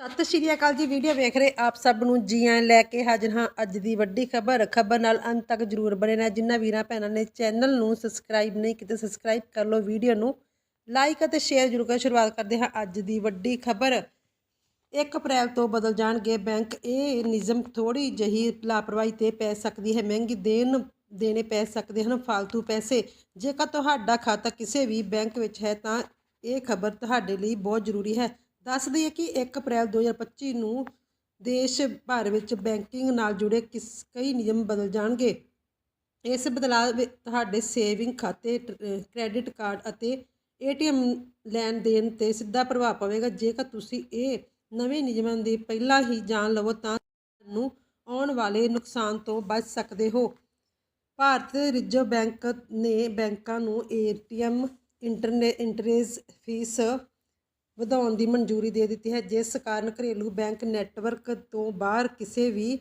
ਸਤਿ ਸ਼੍ਰੀ ਅਕਾਲ ਜੀ, ਵੀਡੀਓ ਵੇਖ ਰਹੇ ਆਪ ਸਭ ਨੂੰ ਜੀ ਆਇਆਂ ਲੈ ਕੇ ਹਾਜ਼ਰ ਹਾਂ ਅੱਜ ਦੀ ਵੱਡੀ ਖਬਰ। ਖਬਰ ਨਾਲ ਅੰਤ ਤੱਕ ਜਰੂਰ ਬਣੇ ਰਹਿਣਾ ਜਿਨ੍ਹਾਂ ਵੀਰਾਂ ਭੈਣਾਂ ਨੇ ਚੈਨਲ ਨੂੰ ਸਬਸਕ੍ਰਾਈਬ ਨਹੀਂ ਕੀਤਾ, ਸਬਸਕ੍ਰਾਈਬ ਕਰ ਲਓ, ਵੀਡੀਓ ਨੂੰ ਲਾਈਕ ਅਤੇ ਸ਼ੇਅਰ ਜਰੂਰ ਕਰ। ਸ਼ੁਰੂਆਤ ਕਰਦੇ ਹਾਂ ਅੱਜ ਦੀ ਵੱਡੀ ਖਬਰ। 1 ਅਪ੍ਰੈਲ ਤੋਂ ਬਦਲ ਜਾਣਗੇ ਬੈਂਕ। ਇਹ ਨਿਯਮ ਥੋੜੀ ਜਹੀ ਲਾਪਰਵਾਹੀ ਤੇ ਪੈ ਸਕਦੀ ਹੈ। ਮਹਿੰਗੀ ਦੇਣ ਦੇਣੇ ਪੈ ਸਕਦੇ ਹਨ ਫालतू ਪੈਸੇ। ਜੇਕਰ ਤੁਹਾਡਾ ਖਾਤਾ ਕਿਸੇ ਵੀ ਬੈਂਕ ਵਿੱਚ ਹੈ ਤਾਂ ਇਹ ਖਬਰ ਤੁਹਾਡੇ ਲਈ ਬਹੁਤ ਜ਼ਰੂਰੀ ਹੈ। ਦੱਸ ਦਈਏ ਕਿ 1 ਅਪ੍ਰੈਲ 2025 ਨੂੰ ਦੇਸ਼ ਭਰ ਵਿੱਚ ਬੈਂਕਿੰਗ ਨਾਲ ਜੁੜੇ ਕਿਸ ਕਈ ਨਿਯਮ ਬਦਲ ਜਾਣਗੇ। ਇਸ ਬਦਲਾਅ ਵਿੱਚ ਤੁਹਾਡੇ ਸੇਵਿੰਗ ਖਾਤੇ ਕ੍ਰੈਡਿਟ ਕਾਰਡ ਅਤੇ ਏਟੀਐਮ ਲੈਣ ਦੇਣ ਤੇ ਸਿੱਧਾ ਪ੍ਰਭਾਵ ਪਵੇਗਾ। ਜੇਕਰ ਤੁਸੀਂ ਇਹ ਨਵੇਂ ਨਿਯਮਾਂ ਦੀ ਪਹਿਲਾਂ ਹੀ ਜਾਣ ਲਵੋ ਤਾਂ ਤੁਹਾਨੂੰ ਆਉਣ ਵਾਲੇ ਨੁਕਸਾਨ ਤੋਂ ਬਚ ਸਕਦੇ ਹੋ। ਭਾਰਤ ਰਿਜ਼ਰਵ ਬੈਂਕ ਨੇ ਬੈਂਕਾਂ ਨੂੰ ਏਟੀਐਮ ਇੰਟਰਨੇ ਇੰਟਰੇਸ ਫੀਸ ਵਧਾਉਣ ਦੀ ਮਨਜ਼ੂਰੀ ਦੇ ਦਿੱਤੀ ਹੈ। ਜਿਸ ਕਾਰਨ ਘਰੇਲੂ ਬੈਂਕ ਨੈੱਟਵਰਕ ਤੋਂ ਬਾਹਰ ਕਿਸੇ ਵੀ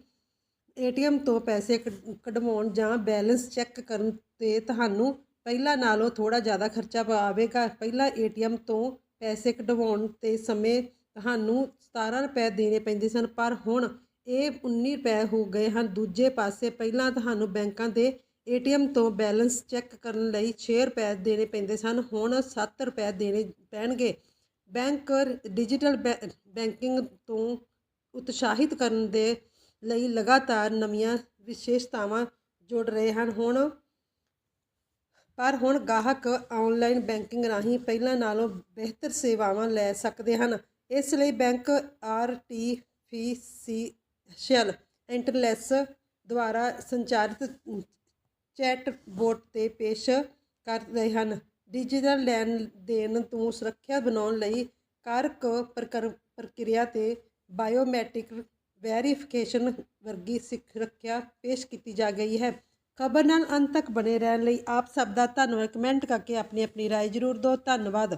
ਏਟੀਐਮ ਤੋਂ ਪੈਸੇ ਕੱਢ- ਕਢਵਾਉਣ ਜਾਂ ਬੈਲੈਂਸ ਚੈੱਕ ਕਰਨ ਤੇ ਤੁਹਾਨੂੰ ਪਹਿਲਾਂ ਨਾਲੋਂ ਥੋੜਾ ਜ਼ਿਆਦਾ ਖਰਚਾ ਆਵੇਗਾ। ਪਹਿਲਾਂ ਏਟੀਐਮ ਤੋਂ ਪੈਸੇ ਕਢਵਾਉਣ ਤੇ ਸਮੇਂ ਤੁਹਾਨੂੰ 17 ਰੁਪਏ ਦੇਣੇ ਪੈਂਦੇ ਸਨ, ਪਰ ਹੁਣ ਇਹ 19 ਰੁਪਏ ਹੋ ਗਏ ਹਨ। ਦੂਜੇ ਪਾਸੇ ਪਹਿਲਾਂ ਤੁਹਾਨੂੰ ਬੈਂਕਾਂ ਦੇ ਏਟੀਐਮ ਤੋਂ ਬੈਲੈਂਸ ਚੈੱਕ ਕਰਨ ਲਈ 6 ਰੁਪਏ ਦੇਣੇ ਪੈਂਦੇ ਸਨ, ਹੁਣ 7 ਰੁਪਏ ਦੇਣੇ ਪੈਣਗੇ। ਬੈਂਕ ਡਿਜੀਟਲ ਬੈ- ਬੈਂਕਿੰਗ ਤੋਂ ਉਤਸ਼ਾਹਿਤ ਕਰਨ ਦੇ ਲਈ ਲਗਾਤਾਰ ਨਵੀਆਂ ਵਿਸ਼ੇਸ਼ਤਾਵਾਂ ਜੋੜ ਰਹੇ ਹਨ। ਹੁਣ, ਪਰ ਹੁਣ ਗਾਹਕ ਆਨਲਾਈਨ ਬੈਂਕਿੰਗ ਰਾਹੀਂ ਪਹਿਲਾਂ ਨਾਲੋਂ ਬਿਹਤਰ ਸੇਵਾਵਾਂ ਲੈ ਸਕਦੇ ਹਨ। ਇਸ ਲਈ ਬੈਂਕ ਆਰਟੀਫੀਸ਼ੀਅਲ ਇੰਟੈਲੀਜੈਂਸ ਦੁਆਰਾ ਸੰਚਾਰਿਤ ਚੈਟ ਬੋਟ ਤੇ ਪੇਸ਼ ਕਰ ਰਹੇ ਹਨ। ਡਿਜੀਟਲ ਲੈਣ ਦੇਣ ਤੋਂ ਸੁਰੱਖਿਆ ਬਣਾਉਣ ਲਈ ਕਾਰਕ ਪ੍ਰਕਰ- ਪ੍ਰਕਿਰਿਆ ਤੇ ਬਾਇਓਮੈਟ੍ਰਿਕ ਵੈਰੀਫਿਕੇਸ਼ਨ ਵਰਗੀ ਸੁਰੱਖਿਆ ਪੇਸ਼ ਕੀਤੀ ਜਾ ਗਈ ਹੈ ਖਬਰ ਨਾਲ ਅੰਤ ਤੱਕ ਬਣੇ ਰਹਿਣ ਲਈ ਆਪ ਸਭ ਦਾ ਧੰਨਵਾਦ ਕਮੈਂਟ ਕਰਕੇ ਆਪਣੀ ਆਪਣੀ رائے ਜ਼ਰੂਰ ਦਿਓ ਧੰਨਵਾਦ